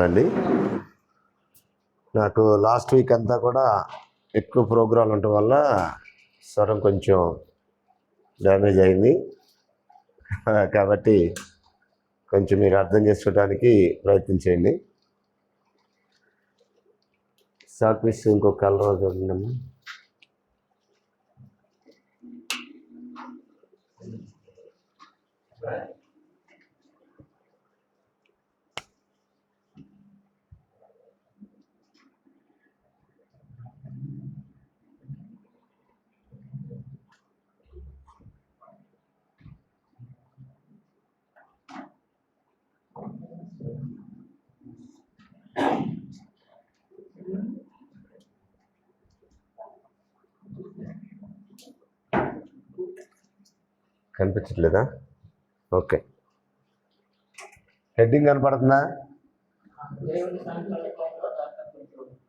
అండి నాకు last week అంతా కూడా ఎక్కువ ప్రోగ్రాం ఉండటం వల్ల స్వరం కొంచెం డ్యామేజ్ అయింది. కాబట్టి కొంచెం మీరు అర్థం చేసుకోవడానికి ప్రయత్నించండి షార్ట్ పీస్ ఇంకో కలర్ చూడండి కనిపించట్లేదా? ఓకే. హెడ్డింగ్ కనపడుతుందా?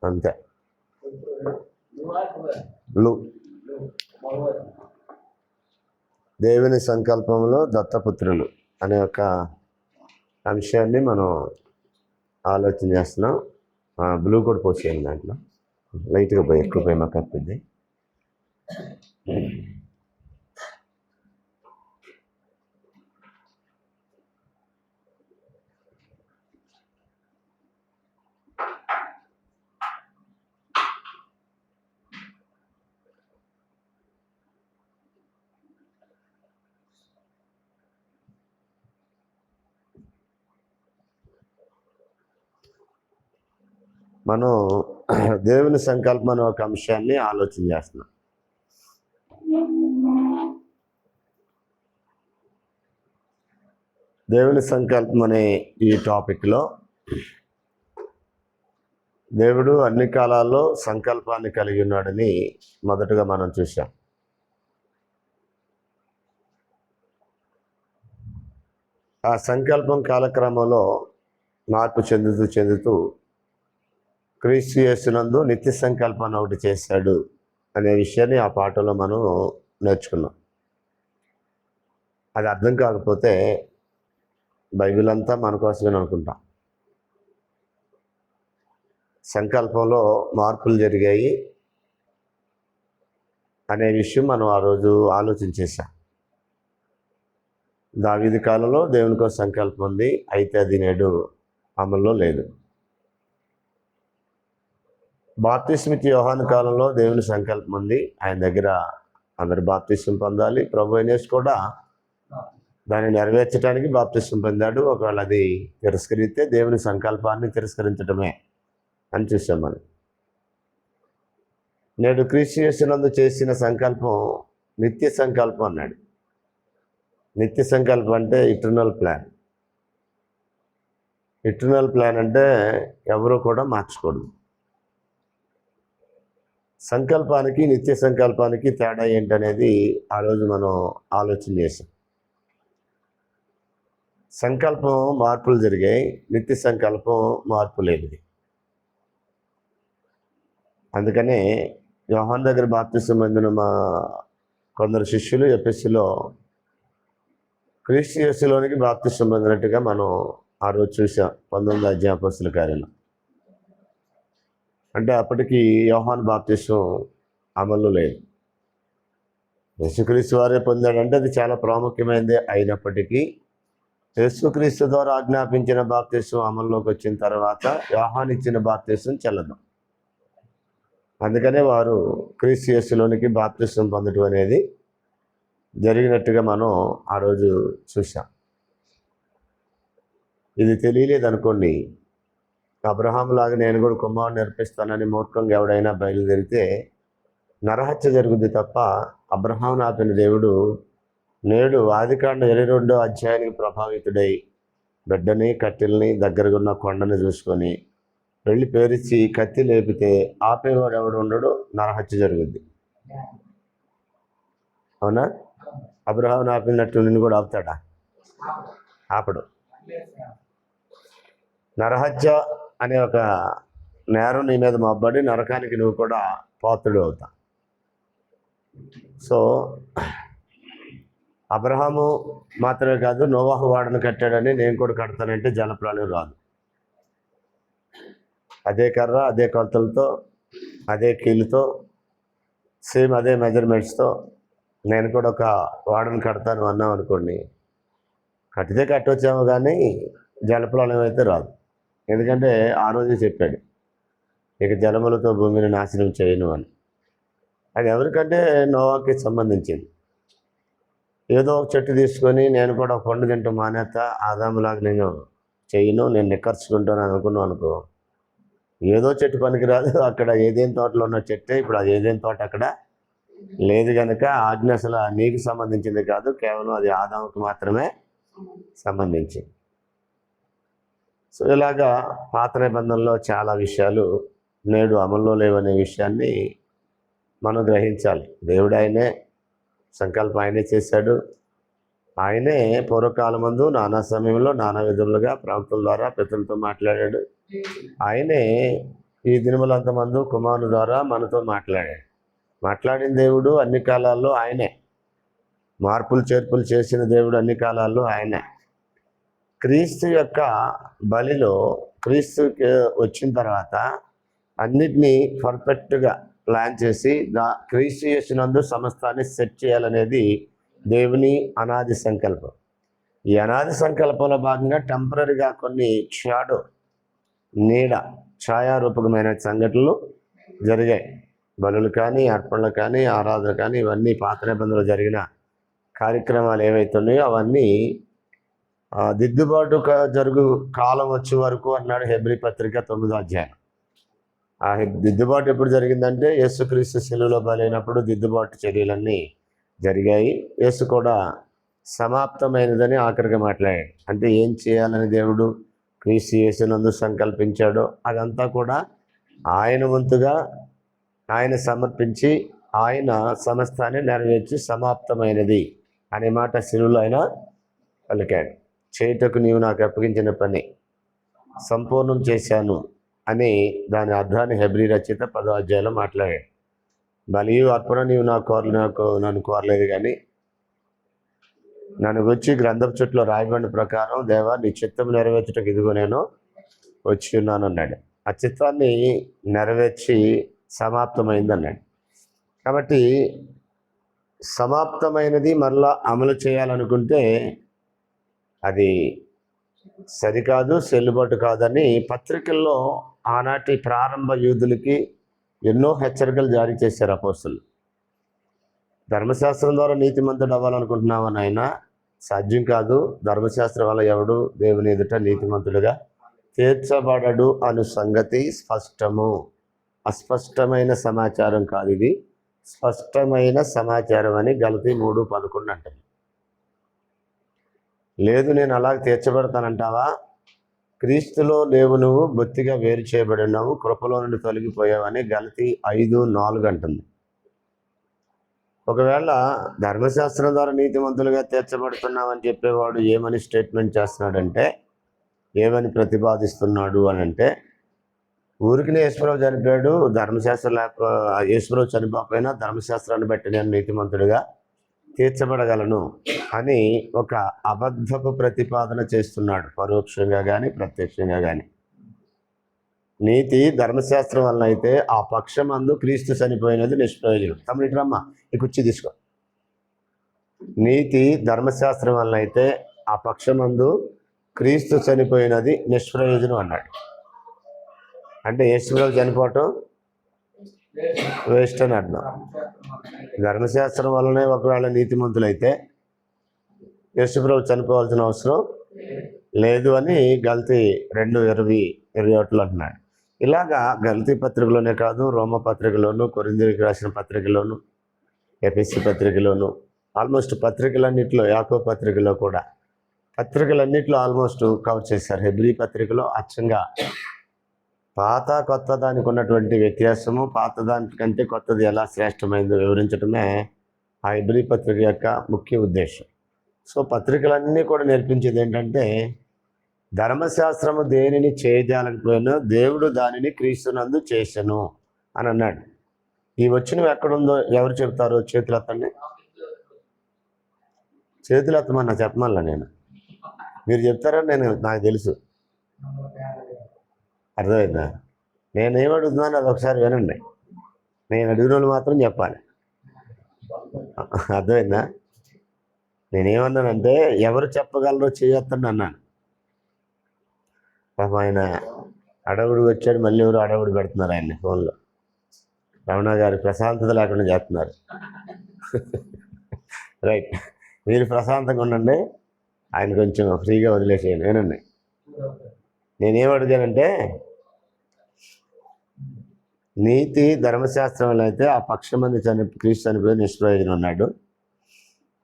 అంతే. లు దేవుని సంకల్పంలో దత్తపుత్రులు అనే ఒక అంశాన్ని మనం ఆలోచన చేస్తున్నాం. బ్లూ కూడా పోసేయండి దాంట్లో. లైట్గా పోయి ఎక్కువ పోయి మాకు మనం దేవుని సంకల్పం అనే ఒక అంశాన్ని ఆలోచన చేస్తున్నాం. దేవుని సంకల్పం అనే ఈ టాపిక్లో దేవుడు అన్ని కాలాల్లో సంకల్పాన్ని కలిగి ఉన్నాడని మొదటగా మనం చూసాం ఆ సంకల్పం కాలక్రమంలో మార్పు చెందుతూ చెందుతూ క్రీస్తు యేసునందు నిత్య సంకల్పాన్ని ఒకటి చేశాడు అనే విషయాన్ని ఆ పాటలో మనం నేర్చుకున్నాం. అది అర్థం కాకపోతే బైబిల్ అంతా మన కోసమే అనుకుంటాం? సంకల్పంలో మార్పులు జరిగాయి అనే విషయం మనం ఆ రోజు ఆలోచించేసాం దావిది కాలంలో దేవునికో సంకల్పం ఉంది అయితే అది నేడు అమల్లో లేదు. బాప్తిస్మితి యోహాన్ కాలంలో దేవుని సంకల్పం ఉంది. ఆయన దగ్గర అందరు బాప్తిస్వం పొందాలి. ప్రభు అనేసి కూడా దాన్ని నెరవేర్చడానికి బాప్తిస్వం పొందాడు. ఒకవేళ అది తిరస్కరిస్తే దేవుని సంకల్పాన్ని తిరస్కరించడమే అని చూసాం మనం. నేడు క్రీస్తు చేసిన సంకల్పం నిత్య సంకల్పం అన్నాడు. నిత్య సంకల్పం అంటే ఇటర్నల్ ప్లాన్ ఇటర్నల్ ప్లాన్ అంటే ఎవరు కూడా మార్చకూడదు. సంకల్పానికి నిత్య సంకల్పానికి తేడా ఏంటనేది ఆ రోజు మనం ఆలోచన చేసాం సంకల్పం మార్పులు జరిగాయి నిత్య సంకల్పం మార్పు లేనిది. అందుకనే యోహాన్ దగ్గర బాప్తిసం పొందిన మా కొందరు శిష్యులు ఎపిస్సులో క్రీస్తు యేసులోనికి బాప్తిసం పొందినట్టుగా మనం ఆ రోజు చూసాం పంతొమ్మిది అధ్యాపస్తుల కార్యంలో. అంటే అప్పటికి యోహాన్ బాప్తిష్టం అమలు లేదు. యేసుక్రీస్తు వారే పొందాడంటే అది చాలా ప్రాముఖ్యమైనది అయినప్పటికీ యేసుక్రీస్తు ద్వారా ఆజ్ఞాపించిన బాప్తిష్టం అమల్లోకి వచ్చిన తర్వాత యోహాన్ ఇచ్చిన బాప్తిష్టం చెల్లదు. అందుకనే వారు క్రీస్తు యేసులోనికి బాప్తిష్టం పొందడం అనేది జరిగినట్టుగా మనం ఆ రోజు చూసాం ఇది తెలియలేదు అనుకోండి అబ్రహాం లాగా నేను కూడా కుమారుని నేర్పిస్తానని మూర్ఖంగా ఎవడైనా బయలుదేరితే నరహత్య జరుగుద్ది తప్ప అబ్రహాం ఆపిన దేవుడు నేడు ఆదికాండ ఇరవై రెండో అధ్యాయానికి ప్రభావితుడై బిడ్డని కట్టెల్ని దగ్గరగా ఉన్న కొండని చూసుకొని వెళ్ళి పేరిచ్చి కత్తి లేపితే ఆపేవాడు ఎవడు ఉండడు? నరహత్య జరుగుద్ది. అవునా? అబ్రహాం ఆపినట్టు నిన్ను కూడా ఆపుతాడా? ఆపడు. నరహత్య అనే ఒక నేరం నీ మీద మబ్బడి నరకానికి నువ్వు కూడా పాత్రుడు అవుతా సో అబ్రహాము మాత్రమే కాదు నోవాహు వాడను కట్టాడని నేను కూడా కడతానంటే జలప్రాణం రాదు. అదే కర్ర అదే కొలతలతో అదే కీలుతో సేమ్ అదే మెజర్మెంట్స్తో నేను కూడా ఒక వాడని కడతాను అన్నాం అనుకోండి కట్టితే కట్టొచ్చాము కానీ జలప్రాణం అయితే రాదు. ఎందుకంటే ఆ రోజే చెప్పాడు ఇక జలములతో భూమిని నాశనం చేయను అని. అది ఎవరికంటే నోవాకి సంబంధించింది. ఏదో ఒక చెట్టు తీసుకొని నేను కూడా ఒక పండు తింటూ మానేత ఆదాములాగా నేను చేయను నేను నిక్కర్చుకుంటాను అనుకున్నాను అనుకో. ఏదో చెట్టు పనికిరాదు అక్కడ ఏదేం తోటలో ఉన్న చెట్టే ఇప్పుడు అది ఏదేం తోట అక్కడ లేదు కనుక ఆజ్ఞ అసలు నీకు సంబంధించింది కాదు కేవలం అది ఆదాముకు మాత్రమే సంబంధించింది. సో ఇలాగా పాత నిబంధనలో చాలా విషయాలు నేడు అమల్లో లేవనే విషయాన్ని మనం గ్రహించాలి. దేవుడు ఆయనే సంకల్పం ఆయనే చేశాడు. ఆయనే పూర్వకాలమందు నానా సమయంలో నానా విధములుగా ప్రవక్తల ద్వారా పితలతో మాట్లాడాడు. ఆయనే ఈ దినములంతమందు కుమారుని ద్వారా మనతో మాట్లాడాడు. మాట్లాడిన దేవుడు అన్ని కాలాల్లో ఆయనే. మార్పులు చేర్పులు చేసిన దేవుడు అన్ని కాలాల్లో ఆయనే. క్రీస్తు యొక్క బలిలో క్రీస్తుకి వచ్చిన తర్వాత అన్నిటినీ పర్ఫెక్ట్గా ప్లాన్ చేసి దా క్రీస్తు చేసినందు సమస్తాన్ని సెట్ చేయాలనేది దేవుని అనాది సంకల్పం. ఈ అనాది సంకల్పంలో భాగంగా టెంపరీగా కొన్ని షాడో నీడ ఛాయారూపకమైన సంఘటనలు జరిగాయి. బలులు కానీ అర్పణలు కానీ ఆరాధన కానీ ఇవన్నీ పాత నిబంధనలు జరిగిన కార్యక్రమాలు ఏవైతే ఉన్నాయో అవన్నీ దిద్దుబాటు జరుగు కాలం వచ్చే వరకు అన్నాడు హెబ్రి పత్రిక తొమ్మిదో అధ్యాయం. ఆ దిద్దుబాటు ఎప్పుడు జరిగిందంటే యేసుక్రీస్తు శిలువలో బలైనప్పుడు దిద్దుబాటు చర్యలన్నీ జరిగాయి. యేసు కూడా సమాప్తమైనదని ఆఖరిగా మాట్లాడాడు. అంటే ఏం చేయాలని దేవుడు క్రీస్తు యేసునందు సంకల్పించాడో అదంతా కూడా ఆయన వంతుగా ఆయన సమర్పించి ఆయన సమస్తాన్ని నెరవేర్చి సమాప్తమైనది అనే మాట శిలువలో ఆయన పలికాడు. చేయుటకు నీవు నాకు అప్పగించిన పని సంపూర్ణం చేశాను అని దాని అర్థాన్ని హెబ్రి రచయిత పదో అధ్యాయంలో మాట్లాడాడు. బలియు అర్పణ నీవు నాకు కోరలు నాకు నన్ను కోరలేదు కానీ నన్ను వచ్చి గ్రంథపు చుట్టూ రాయబడిన ప్రకారం దేవా నీ చిత్తం నెరవేర్చుటకు ఇదిగో నేను వచ్చి ఉన్నాను అన్నాడు. ఆ చిత్తాన్ని నెరవేర్చి సమాప్తమైంది అన్నాడు కాబట్టి సమాప్తమైనది మరలా అమలు చేయాలనుకుంటే అది సరికాదు చెల్లుబాటు కాదని పత్రికల్లో ఆనాటి ప్రారంభ యూదులకి ఎన్నో హెచ్చరికలు జారీ చేశారు అపోస్తులు. ధర్మశాస్త్రం ద్వారా నీతిమంతుడు అవ్వాలనుకుంటున్నావా నాయన? సాధ్యం కాదు. ధర్మశాస్త్రం వల్ల ఎవడు దేవుని ఎదుట నీతిమంతుడుగా? తీర్చబడడు అను సంగతి స్పష్టము. అస్పష్టమైన సమాచారం కాదు ఇది. స్పష్టమైన సమాచారం అని గలతి మూడు పదకొండు అంటారు లేదు నేను అలాగ తీర్చబెడతానంటావా? క్రీస్తులో లేవు నువ్వు బొత్తిగా వేరు చేయబడి ఉన్నావు కృపలో నుండి తొలగిపోయావని గలతి ఐదు నాలుగు అంటుంది. ఒకవేళ ధర్మశాస్త్రం ద్వారా నీతిమంతులుగా తీర్చబడుతున్నామని చెప్పేవాడు ఏమని స్టేట్మెంట్ చేస్తున్నాడంటే ఏమని ప్రతిపాదిస్తున్నాడు అని అంటే ఊరికి యేసుప్రభు చనిపోయాడు ధర్మశాస్త్రం లేక యేసుప్రభు చనిపోకపోయినా ధర్మశాస్త్రాన్ని బట్టి నేను నీతిమంతుడిగా తీర్చబడగలను అని ఒక అబద్ధపు ప్రతిపాదన చేస్తున్నాడు. పరోక్షంగా కానీ ప్రత్యక్షంగా కానీ నీతి ధర్మశాస్త్రం వలన అయితే ఆ పక్షమందు క్రీస్తు చనిపోయినది నిష్ప్రయోజనం. తమ్ముడు రమ్మ ఈ కుర్చీ తీసుకో. నీతి ధర్మశాస్త్రం వలన అయితే ఆ పక్షమందు క్రీస్తు చనిపోయినది నిష్ప్రయోజనం అన్నాడు. అంటే యేసుప్రభు చనిపోవటం వేస్ట్ అని అంటున్నాం ధర్మశాస్త్రం వల్లనే ఒకవేళ నీతిమంతులైతే యశుప్రభు చనిపోవాల్సిన అవసరం లేదు అని గల్తీ రెండు ఇరవై ఇరవై ఒకటిలో అంటున్నాడు. ఇలాగా గల్తీ పత్రికలోనే కాదు రోమ పత్రికలోను కొరిందరికి రాసిన పత్రికలోను ఎపిసి పత్రికలోను ఆల్మోస్ట్ పత్రికలన్నింటిలో యాకో పత్రికలో కూడా పత్రికలన్నింటిలో ఆల్మోస్ట్ కవర్ చేశారు. హెబ్రి పత్రికలో అచ్చంగా పాత కొత్త దానికి ఉన్నటువంటి వ్యత్యాసము పాత దానికంటే కొత్తది ఎలా శ్రేష్టమైందో వివరించడమే ఆ ఇబ్రి పత్రిక యొక్క ముఖ్య ఉద్దేశం. సో పత్రికలన్నీ కూడా నేర్పించేది ఏంటంటే ధర్మశాస్త్రము దేనిని చేయజాలకపోయినా దేవుడు దానిని క్రీస్తునందు చేశాను అని అన్నాడు. ఈ వచ్చినవి ఎక్కడుందో ఎవరు చెప్తారు చేతులు ఎత్తండి చేతులు ఎత్తమన్నా చెప్పమల్లా నేను. మీరు చెప్తారని నేను నాకు తెలుసు. అర్థమైందా? నేను అడుగుతున్నాను అది ఒకసారి వినండి. నేను అడిగిన వాళ్ళు మాత్రం చెప్పాలి. అర్థమైందా? నేనేమన్నానంటే ఎవరు చెప్పగలరో చేయొద్దని అన్నాను. పాపం ఆయన అడవుడు వచ్చాడు మళ్ళీ ఎవరు అడవుడు పెడుతున్నారు ఆయన్ని ఫోన్లో. రమణ గారు ప్రశాంతత లేకుండా చేస్తున్నారు. రైట్. మీరు ప్రశాంతంగా ఉండండి. ఆయన కొంచెం ఫ్రీగా వదిలేసేయండి. వినండి. నేనేం అడిగానంటే నీతి ధర్మశాస్త్రంలో అయితే ఆ పక్షం మంది చని క్రీస్తు చనిపోయి నిష్ప్రయోజనం ఉన్నాడు.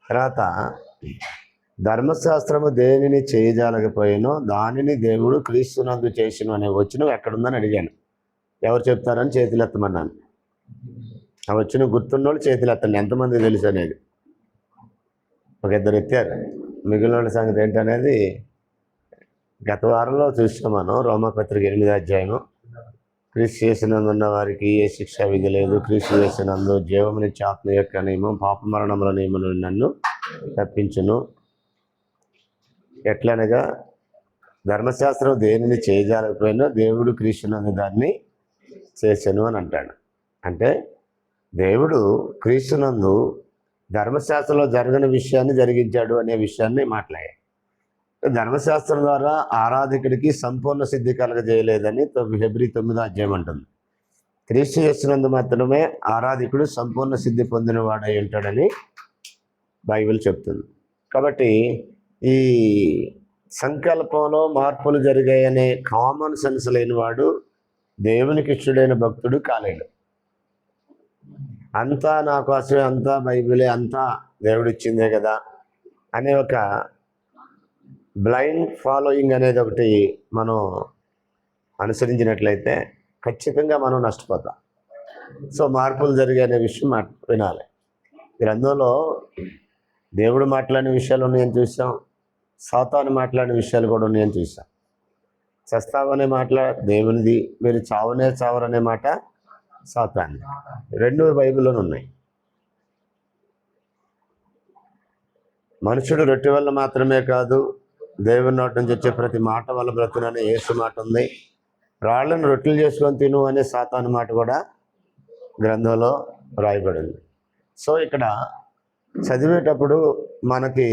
తర్వాత ధర్మశాస్త్రము దేనిని చేయజాలకపోయినో దానిని దేవుడు క్రీస్తునందు చేసిన అనే వచ్చిన ఎక్కడుందని అడిగాను. ఎవరు చెప్తారని చేతులు ఎత్తమన్నాను ఆ వచ్చిన గుర్తున్నోళ్ళు చేతులు చేతులెత్తండి. ఎంతమంది తెలుసు అనేది. ఒక ఇద్దరు ఎత్తారు. మిగిలిన వాళ్ళ సంగతి ఏంటనేది గత వారంలో చూసాం మనం. రోమపత్రిక ఎనిమిది అధ్యాయము. క్రీస్తు చేసినందున్న వారికి ఏ శిక్ష విధి లేదు క్రీస్తు చేసినందు జీవమునిచ్చే ఆత్మ యొక్క నియమం పాపమరణముల నియమం నన్ను తప్పించును. ఎట్లనగా ధర్మశాస్త్రం దేనిని చేయజాలకపోయినా దేవుడు క్రీస్తునందు దాన్ని చేసెను అని అంటాడు. అంటే దేవుడు క్రీస్తునందు ధర్మశాస్త్రంలో జరగని విషయాన్ని జరిగించాడు అనే విషయాన్ని మాట్లాడాడు. ధర్మశాస్త్రం ద్వారా ఆరాధకుడికి సంపూర్ణ సిద్ధి కలగజేయలేదని తొమ్మి- తొమ్మిదో అధ్యాయం అంటుంది. క్రీస్తు చేస్తున్నందు మాత్రమే ఆరాధకుడు సంపూర్ణ సిద్ధి పొందినవాడై ఉంటాడని బైబిల్ చెప్తుంది. కాబట్టి ఈ సంకల్పంలో మార్పులు జరిగాయనే కామన్ సెన్స్ లేనివాడు దేవునికి ఇష్టడైన భక్తుడు కాలేడు. అంతా నా కోసమే అంతా బైబిలే అంతా దేవుడిచ్చిందే కదా అనే ఒక బ్లైండ్ ఫాలోయింగ్ అనేది ఒకటి మనం అనుసరించినట్లయితే ఖచ్చితంగా మనం నష్టపోతాం. సో మార్పులు జరిగే అనే విషయం మా వినాలి. గ్రంథంలో దేవుడు మాట్లాడిన విషయాలు ఉన్నాయని చూసాం. సాతాను మాట్లాడిన విషయాలు కూడా ఉన్నాయని చూసాం. చస్తావనే మాట దేవునిది మీరు చావనే చావరనే మాట సాతాన్ని రెండు బైబిల్లో ఉన్నాయి. మనుషుడు రొట్టె వల్ల మాత్రమే కాదు దేవుని నోటి నుంచి వచ్చే ప్రతి మాట వల్ల బ్రతుననే ఏసు మాట ఉంది. రాళ్ళను రొట్టెలు చేసుకొని తిను అనే సాతాను మాట కూడా గ్రంథంలో రాయబడింది. సో ఇక్కడ చదివేటప్పుడు మనకి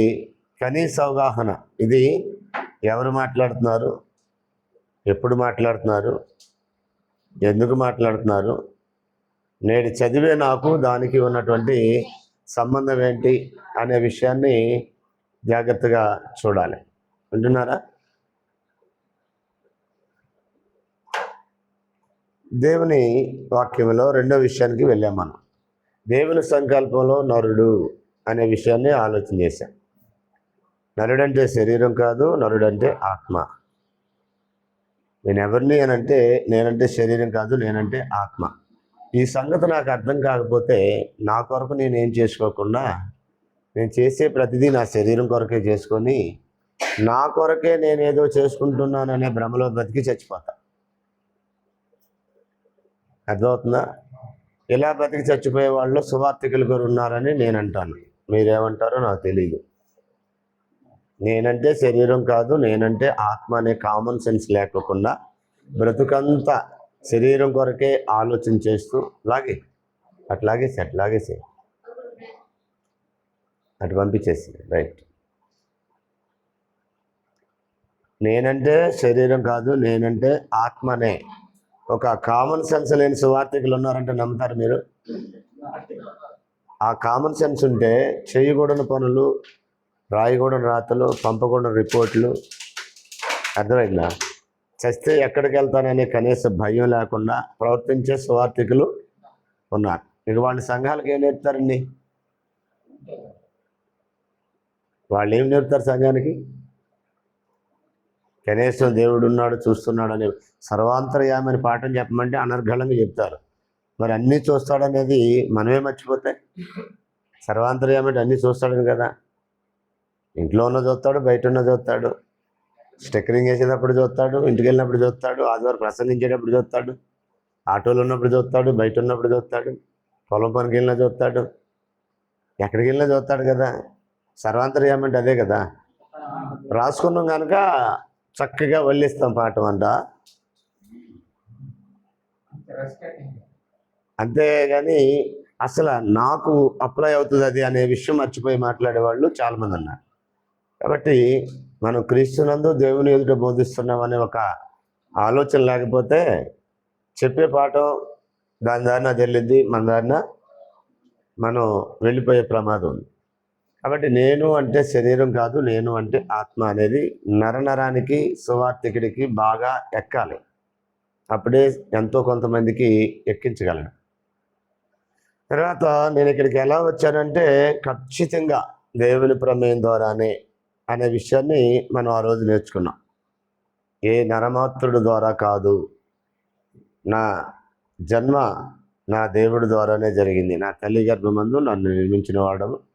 కనీస అవగాహన ఇది ఎవరు మాట్లాడుతున్నారు? ఎప్పుడు మాట్లాడుతున్నారు? ఎందుకు మాట్లాడుతున్నారు? నేడు చదివే నాకు దానికి ఉన్నటువంటి సంబంధం ఏంటి? అనే విషయాన్ని జాగ్రత్తగా చూడాలి. వింటున్నారా? దేవుని వాక్యంలో రెండో విషయానికి వెళ్ళాం మనం. దేవుని సంకల్పంలో నరుడు అనే విషయాన్ని ఆలోచన చేశాం. నరుడంటే శరీరం కాదు నరుడంటే ఆత్మ. నేను ఎవరిని అనంటే అంటే నేనంటే శరీరం కాదు నేనంటే ఆత్మ. ఈ సంగతి నాకు అర్థం కాకపోతే నా కొరకు నేను ఏం చేసుకోకుండా నేను చేసే ప్రతిదీ నా శరీరం కొరకే చేసుకొని నా కొరకే నేను ఏదో చేసుకుంటున్నాననే భ్రమలో బతికి చచ్చిపోతా. అర్థమవుతుందా? ఇలా బతికి చచ్చిపోయే వాళ్ళు సువార్థికులు గారు ఉన్నారని నేను అంటాను మీరేమంటారో నాకు తెలియదు నేనంటే శరీరం కాదు నేనంటే ఆత్మ అనే కామన్ సెన్స్ లేకోకుండా బ్రతుకంతా శరీరం కొరకే ఆలోచన చేస్తూ లాగే అట్లాగేసి అట్లాగేసి. అటు పంపించేసి రైట్. నేనంటే శరీరం కాదు నేనంటే ఆత్మనే. ఒక కామన్ సెన్స్ లేని సువార్థికులు ఉన్నారంటే నమ్ముతారు మీరు? ఆ కామన్ సెన్స్ ఉంటే చేయకూడని పనులు రాయకూడని రాతలు పంపకూడని రిపోర్ట్లు అర్థమైందా? చస్తే ఎక్కడికి వెళ్తాననే కనీస భయం లేకుండా ప్రవర్తించే సువార్థికులు ఉన్నారు. ఇక వాళ్ళ సంఘాలకు ఏం నేర్పుతారండి? వాళ్ళు ఏం నేర్పుతారు సంఘానికి? కనీసం దేవుడు ఉన్నాడు చూస్తున్నాడు అనే సర్వాంతర్యామి అని పాఠం చెప్పమంటే అనర్ఘళంగా చెప్తారు. మరి అన్నీ చూస్తాడనేది మనమే మర్చిపోతే? సర్వాంతర్యామంటే అన్నీ చూస్తాడని కదా? ఇంట్లో ఉన్న చూస్తాడు బయట ఉన్న చూస్తాడు స్టిక్కరింగ్ వేసేటప్పుడు చూస్తాడు ఇంటికి వెళ్ళినప్పుడు చూస్తాడు ఆదివారం ప్రసంగించేటప్పుడు చూస్తాడు ఆటోలో ఉన్నప్పుడు చూస్తాడు బయట ఉన్నప్పుడు చూస్తాడు పొలం పనికి వెళ్ళినా చూస్తాడు ఎక్కడికి వెళ్ళినా చూస్తాడు కదా? సర్వాంతర్యామంటే అదే కదా? రాసుకున్నాం కనుక చక్కగా వల్లిస్తాం పాఠం అంట అంతేగాని అసలు నాకు అప్లై అవుతుంది అది అనే విషయం మర్చిపోయి మాట్లాడే వాళ్ళు చాలామంది ఉన్నారు. కాబట్టి మనం క్రీస్తునందు దేవుని ఎదుట బోధిస్తున్నాం అనే ఒక ఆలోచన లేకపోతే చెప్పే పాఠం దాని దారిన అది మన దారిన మనం వెళ్ళిపోయే ప్రమాదం ఉంది. కాబట్టి నేను అంటే శరీరం కాదు నేను అంటే ఆత్మ అనేది నరనరానికి సువార్థికుడికి బాగా ఎక్కాలి. అప్పుడే ఎంతో కొంతమందికి ఎక్కించగలను. తర్వాత నేను ఇక్కడికి ఎలా వచ్చానంటే ఖచ్చితంగా దేవుని ప్రమేయం ద్వారానే అనే విషయాన్ని మనం ఆ రోజు నేర్చుకున్నాం. ఏ నరమాత్రుడు ద్వారా కాదు నా జన్మ నా దేవుడి ద్వారానే జరిగింది. నా తల్లి గర్భమందు నన్ను నిర్మించిన వాడము.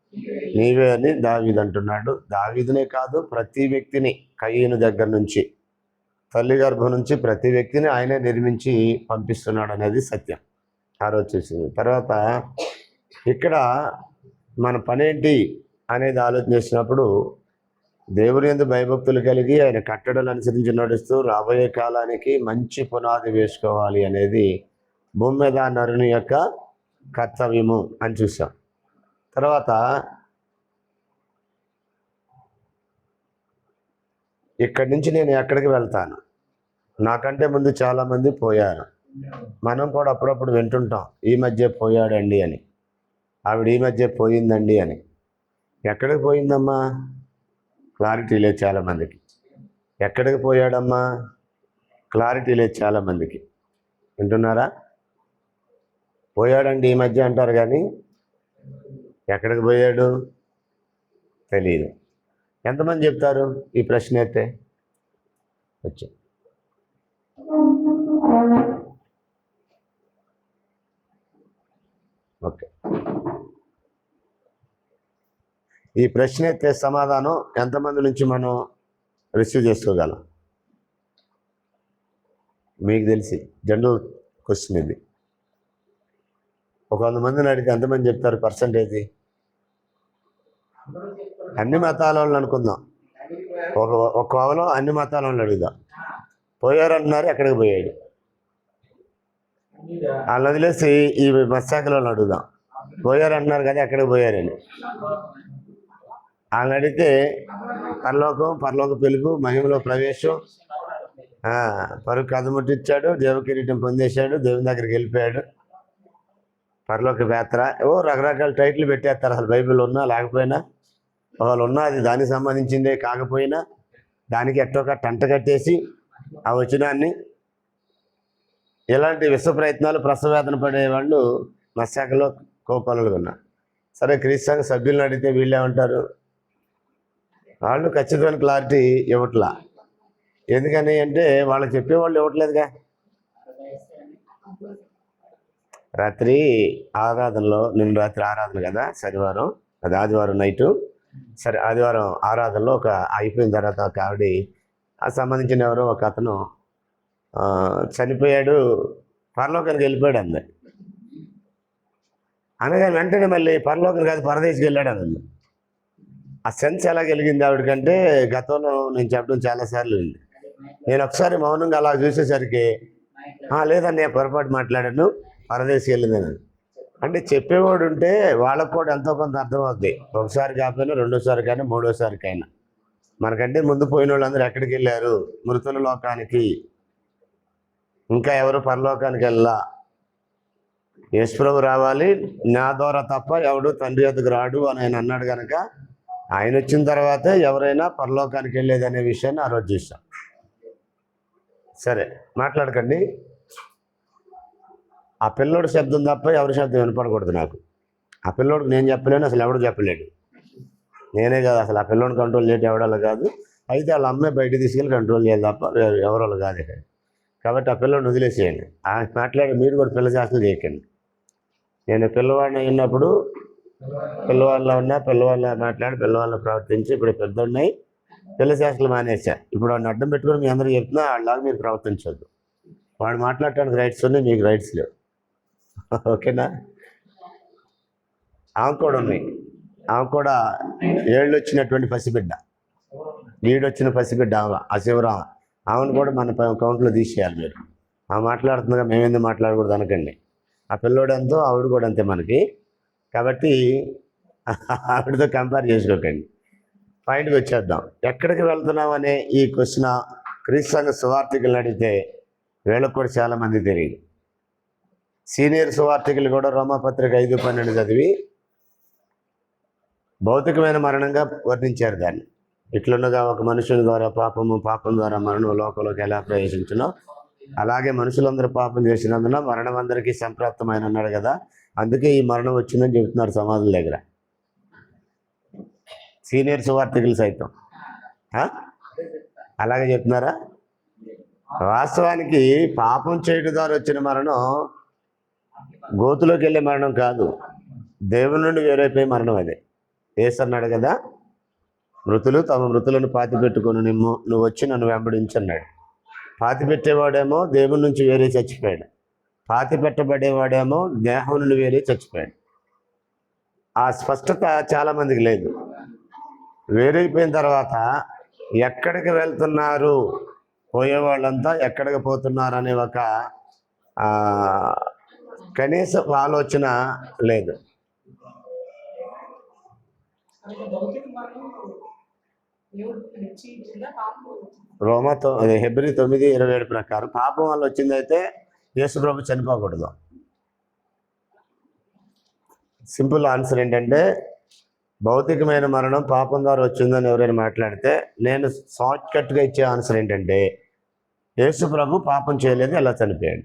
నీవే అని దావీద్ అంటున్నాడు దావీదునే కాదు ప్రతి వ్యక్తిని కయ్యను దగ్గర నుంచి తల్లి గర్భం నుంచి ప్రతి వ్యక్తిని ఆయనే నిర్మించి పంపిస్తున్నాడు అనేది సత్యం. ఆలోచిస్తుంది తర్వాత ఇక్కడ మన పనేంటి అనేది ఆలోచన చేసినప్పుడు దేవుని ఎందు భయభక్తులు కలిగి ఆయన కట్టడలు అనుసరించి నడుస్తూ రాబోయే కాలానికి మంచి పునాది వేసుకోవాలి అనేది భూమి మీద నరుని యొక్క కర్తవ్యము అని చూసాం తర్వాత ఇక్కడి నుంచి నేను ఎక్కడికి వెళ్తాను? నాకంటే ముందు చాలామంది పోయారు. మనం కూడా అప్పుడప్పుడు వింటుంటాం ఈ మధ్య పోయాడండి అని. ఆవిడ ఈ మధ్య పోయిందండి అని. ఎక్కడికి పోయిందమ్మా? క్లారిటీ లేదు చాలామందికి. ఎక్కడికి పోయాడమ్మా? క్లారిటీ లేదు చాలామందికి. వింటున్నారా? పోయాడండి ఈ మధ్య అంటారు కానీ ఎక్కడికి పోయాడు? తెలియదు ఎంతమంది చెప్తారు? ఈ ప్రశ్న అయితే వచ్చి. ఓకే. ఈ ప్రశ్న అయితే సమాధానం ఎంతమంది నుంచి మనం రిసీవ్ చేసుకోగలం? మీకు తెలిసి జనరల్ క్వశ్చన్ ఇది. ఒక వంద మందిని అడిగితే ఎంతమంది చెప్తారు? పర్సంటేజ్? అన్ని మతాల వాళ్ళని అనుకుందాం. ఒక ఒక కోవలో అన్ని మతాల వాళ్ళని అడుగుదాం. పోయారు అంటున్నారు ఎక్కడికి పోయాడు వాళ్ళు వదిలేసి ఈ మత్స్యాకల వాళ్ళని అడుగుదాం. పోయారు అంటున్నారు కదా ఎక్కడికి పోయారని. వాళ్ళని అడిగితే పరలోకం పరలోక పిలుపు మహిమలో ప్రవేశం. ఆ, పరుగు కథముట్టించాడు దేవకిరీటం పొందేశాడు దేవుని దగ్గరికి వెళ్ళిపోయాడు. పరలోక యాత్ర. ఓ రకరకాల టైటిల్ పెట్టేస్తారు అసలు బైబిల్ ఉన్నా లేకపోయినా. వాళ్ళు ఉన్నా అది దానికి సంబంధించిందే కాకపోయినా దానికి ఎట్టొక టంట కట్టేసి ఆ వచనాన్ని ఇలాంటి విశ్వ ప్రయత్నాలు ప్రసవేదన పడేవాళ్ళు శాఖలో కోపాలు ఉన్నారు సరే క్రీస్తాంగ సభ్యులను అడిగితే వీళ్ళేమంటారు వాళ్ళు ఖచ్చితమైన క్లారిటీ ఇవ్వట్లా. ఎందుకని అంటే వాళ్ళు చెప్పేవాళ్ళు ఇవ్వట్లేదుగా. రాత్రి ఆరాధనలో నిన్న రాత్రి ఆరాధన కదా శనివారం అది ఆదివారం నైటు. సరే ఆదివారం ఆరాధనలో ఒక అయిపోయిన తర్వాత ఒక ఆవిడ ఆ సంబంధించిన ఎవరో ఒక అతను చనిపోయాడు పరలోకానికి వెళ్ళిపోయాడు అంది. అనగానే వెంటనే మళ్ళీ పరలోకం కాదు పరదేశ్కి వెళ్ళాడు అంది. ఆ సెన్స్ ఎలా కలిగింది ఆవిడకంటే గతంలో నేను చెప్పడం చాలాసార్లు ఉంది నేను ఒకసారి మౌనంగా అలా చూసేసరికి "ఆ, లేదండి నేను పొరపాటు మాట్లాడాను పరదేశ్కి వెళ్ళిందని అంటే చెప్పేవాడు ఉంటే వాళ్ళకు కూడా ఎంతో కొంత అర్థమవుద్ది. ఒకసారి కాకపోయినా రెండోసారి కానీ మూడోసారికైనా మనకంటే ముందు పోయిన వాళ్ళందరూ ఎక్కడికి వెళ్ళారు మృతుల లోకానికి. ఇంకా ఎవరు పరలోకానికి వెళ్ళా? యేసుప్రభు రావాలి. నా ద్వారా తప్ప ఎవడు తండ్రి వద్దకు రాడు అని ఆయన అన్నాడు కనుక ఆయన వచ్చిన తర్వాత ఎవరైనా పరలోకానికి వెళ్ళేది అనే విషయాన్ని ఆ రోజు చూసాం సరే మాట్లాడకండి. ఆ పిల్లోడి శబ్దం తప్ప ఎవరి శబ్దం వినపడకూడదు నాకు. ఆ పిల్లోడికి నేను చెప్పలేను అసలు ఎవడు చెప్పలేడు. నేనే కాదు అసలు ఆ పిల్లోని కంట్రోల్ చేయటం ఎవడాలో కాదు. అయితే వాళ్ళ అమ్మాయి బయట తీసుకెళ్ళి కంట్రోల్ చేయాలి తప్ప వేరే ఎవరోళ్ళు కాదు ఇక్కడ. కాబట్టి ఆ పిల్లని వదిలేసేయండి. ఆ మాట్లాడి మీరు కూడా పిల్ల శాసనం చేయకండి. నేను పిల్లవాడిని అయినప్పుడు పిల్లవాళ్ళలో ఉన్నా పిల్లవాళ్ళ మాట్లాడి పిల్లవాళ్ళ ప్రవర్తించి ఇప్పుడు పెద్దోడినాయి పిల్ల శాసనలు మానేసా ఇప్పుడు వాడిని అడ్డం పెట్టుకుని మీ అందరూ చెప్తున్నా వాళ్ళలాగా మీరు ప్రవర్తించొద్దు. వాడు మాట్లాడటానికి రైట్స్ ఉన్నాయి మీకు రైట్స్ లేవు. ఓకేనా? ఆమె కూడా ఉన్నాయి ఆమె కూడా ఏళ్ళు వచ్చినటువంటి పసిబిడ్డ. వీడు వచ్చిన పసిబిడ్డ ఆమె ఆ ఆమెను కూడా మన కౌంట్లో తీసేయాలి మీరు. ఆ మాట్లాడుతుందిగా మేమేంది మాట్లాడకూడదు అనకండి. ఆ పిల్లోడు ఎంతో ఆవిడ కూడా అంతే మనకి. కాబట్టి ఆవిడతో కంపేర్ చేసుకోకండి. పాయింట్కి వచ్చేద్దాం. ఎక్కడికి వెళ్తున్నాం అనే ఈ క్వశ్చన్ క్రీస్తు సువార్థికులను అడిగితే వీళ్ళకి కూడా చాలామంది తెలియదు. సీనియర్ సువార్థికులు కూడా రోమాపత్రిక ఐదు పన్నెండు చదివి భౌతికమైన మరణంగా వర్ణించారు దాన్ని. ఇట్లుండగా ఒక మనుషుని ద్వారా పాపము పాపం ద్వారా మరణం లోకంలోకి ఎలా ప్రవేశించునో అలాగే మనుషులందరూ పాపం చేసినందున మరణం అందరికీ సంప్రాప్తమైన అన్నాడు కదా. అందుకే ఈ మరణం వచ్చిందని చెబుతున్నారు సమాధుల దగ్గర. సీనియర్ సువార్థికులు సైతం. అలాగే చెప్తున్నారా? వాస్తవానికి పాపం చేయడం ద్వారా వచ్చిన మరణం గోతులోకి వెళ్ళే మరణం కాదు. దేవుని నుండి వేరైపోయే మరణం అదే. ఏసన్నాడు కదా మృతులు తమ మృతులను పాతి పెట్టుకొని నిమ్ము నువ్వు వచ్చి నన్ను వెంబడించన్నాడు. పాతి పెట్టేవాడేమో దేవుని నుంచి వేరే చచ్చిపోయాడు. పాతి పెట్టబడేవాడేమో దేహం నుండి వేరే చచ్చిపోయాడు. ఆ స్పష్టత చాలామందికి లేదు. వేరైపోయిన తర్వాత ఎక్కడికి వెళ్తున్నారు? పోయేవాళ్ళంతా ఎక్కడికి పోతున్నారు అనే ఒక కనీసం ఆలోచన లేదు. రోమతో భౌతిక రోమా తొమ్మిది ఇరవై ఏడు ప్రకారం పాపం వల్ల వచ్చిందైతే యేసుప్రభు చనిపోకూడదు. సింపుల్ ఆన్సర్ ఏంటంటే భౌతికమైన మరణం పాపం ద్వారా వచ్చిందని ఎవరైనా మాట్లాడితే నేను షార్ట్ కట్గా ఇచ్చే ఆన్సర్ ఏంటంటే యేసు ప్రభు పాపం చేయలేదు ఎలా చనిపోయాడు?